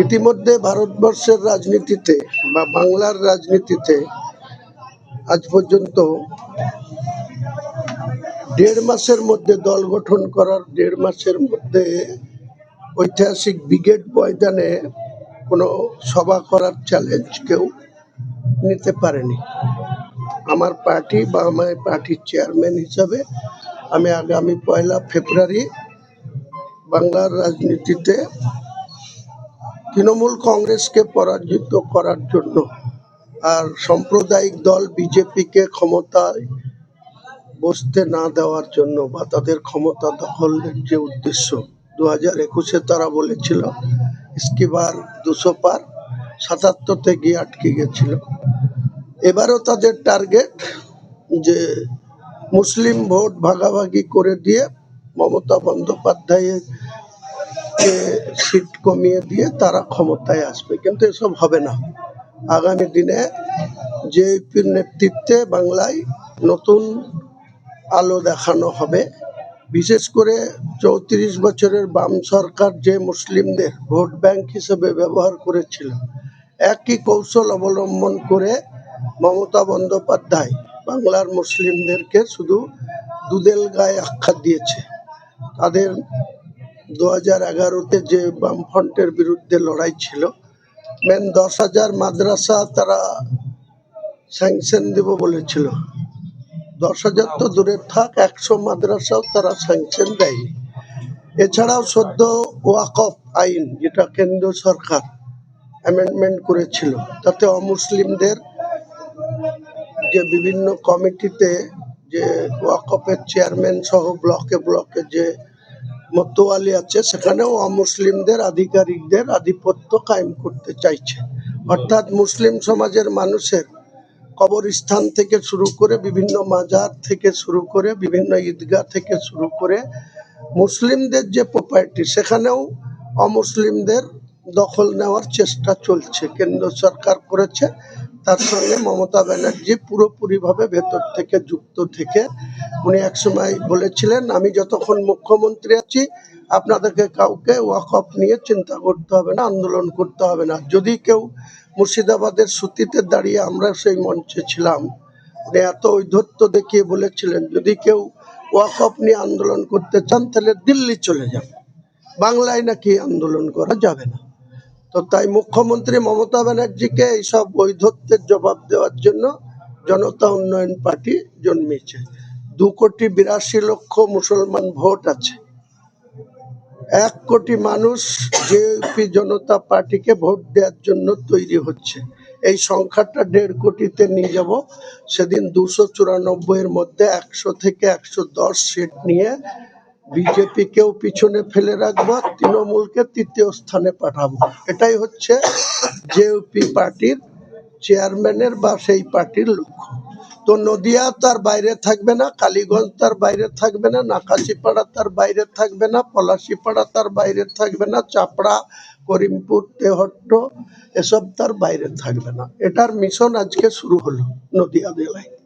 ইতিমধ্যে ভারতবর্ষের রাজনীতিতে বা বাংলার রাজনীতিতে আজ পর্যন্ত দেড় মাসের মধ্যে দল গঠন করার দেড় মাসের মধ্যে ঐতিহাসিক ব্রিগেড ময়দানে কোনো সভা করার চ্যালেঞ্জ কেউ নিতে পারেনি। আমার পার্টি বা আমার পার্টির চেয়ারম্যান হিসাবে আমি আগামী পয়লা ফেব্রুয়ারি বাংলার রাজনীতিতে তৃণমূল কংগ্রেসকে পরাজিত করার জন্য আর সাম্প্রদায়িক দল বিজেপিকে ক্ষমতায় বসতে না দেওয়ার জন্য বা তাদের ক্ষমতা দখলের যে উদ্দেশ্য দু হাজার একুশে তারা বলেছিল, ইস্কিবার দুশো পার সাতাত্তরতে গিয়ে আটকে গেছিল। এবারও তাদের টার্গেট যে মুসলিম ভোট ভাগাভাগি করে দিয়ে মমতা বন্দ্যোপাধ্যায়ের কে সিট কমিয়ে দিয়ে তারা ক্ষমতায় আসবে। কিন্তু এসব হবে না। আগামী দিনে জেপির নেতৃত্বে বাংলায় নতুন আলো দেখানো হবে। বিশেষ করে চৌত্রিশ বছরের বাম সরকার যে মুসলিমদের ভোট ব্যাংক হিসেবে ব্যবহার করেছিল, একই কৌশল অবলম্বন করে মমতা বন্দ্যোপাধ্যায় বাংলার মুসলিমদেরকে শুধু দুদেল গায়ে আখ্যা দিয়েছে। তাদের দু হাজার এগারোতে যে বামফ্রন্টের বিরুদ্ধে লড়াই ছিল মেন দশ হাজার মাদ্রাসা তারা স্যাংশন দেব বলেছিল। দশ হাজার তো দূরে থাক, একশো মাদ্রাসাও তারা স্যাংশন দেয়নি। এছাড়াও সদ্য ওয়াকফ আইন, যেটা কেন্দ্র সরকার অ্যামেন্ডমেন্ট করেছিল, তাতে অমুসলিমদের যে বিভিন্ন কমিটিতে যে ওয়াকফের চেয়ারম্যান সহ ব্লকে ব্লকে যে মতোয়ালি আছে। সেখানেও অমুসলিমদের আধিকারিকদের আধিপত্য কায়েম করতে চাইছে। অর্থাৎ মুসলিম সমাজের মানুষের কবরস্থান থেকে শুরু করে বিভিন্ন মাজার থেকে শুরু করে বিভিন্ন ঈদগাহ থেকে শুরু করে মুসলিমদের যে প্রপার্টি সেখানেও অমুসলিমদের দখল নেওয়ার চেষ্টা চলছে। কেন্দ্র সরকার করেছে। তার সঙ্গে মমতা ব্যানার্জি পুরোপুরিভাবে ভেতর থেকে, যুক্ত থেকে উনি একসময় বলেছিলেন, আমি যতক্ষণ মুখ্যমন্ত্রী আছি, আপনাদেরকে কাউকে ওয়াকফ নিয়ে চিন্তা করতে হবে না, আন্দোলন করতে হবে না। যদি কেউ মুর্শিদাবাদের সুতিতে দাঁড়িয়ে আমরা সেই মঞ্চে ছিলাম, উনি এত ঔদ্ধত্য দেখিয়ে বলেছিলেন, যদি কেউ ওয়াকফ নিয়ে আন্দোলন করতে চান, তাহলে দিল্লি চলে যান। বাংলায় নাকি আন্দোলন করা যাবে না। তো তাই মুখ্যমন্ত্রী মমতা ব্যানার্জিকে এইসব বৈধত্বের জবাব দেওয়ার জন্য জনতা উন্নয়ন পার্টি জন্মেছে দু কোটি বিরাশি লক্ষ মুসলমান ভোট আছে। এক কোটি মানুষ জেপি জনতা পার্টিকে ভোট দেওয়ার জন্য তৈরি হচ্ছে। এই সংখ্যাটা দেড় কোটিতে নিয়ে যাব। সেদিন দুশো চুরানব্বইয়ের মধ্যে একশো থেকে একশো দশ সিট নিয়ে বিজেপিকেও পিছনে ফেলে রাখব, তৃণমূলকে তৃতীয় স্থানে পাঠাবো। এটাই হচ্ছে জেপি পার্টির চেয়ারম্যানের বা সেই পার্টির লক্ষ্য। তো নদিয়া তার বাইরে থাকবে না, কালীগঞ্জ তার বাইরে থাকবে না, নাকাশিপাড়া তার বাইরে থাকবে না, পলাশিপাড়া তার বাইরে থাকবে না, চাপড়া, করিমপুর, তেহট্ট, এসব তার বাইরে থাকবে না। এটার মিশন আজকে শুরু হলো নদিয়া জেলায়।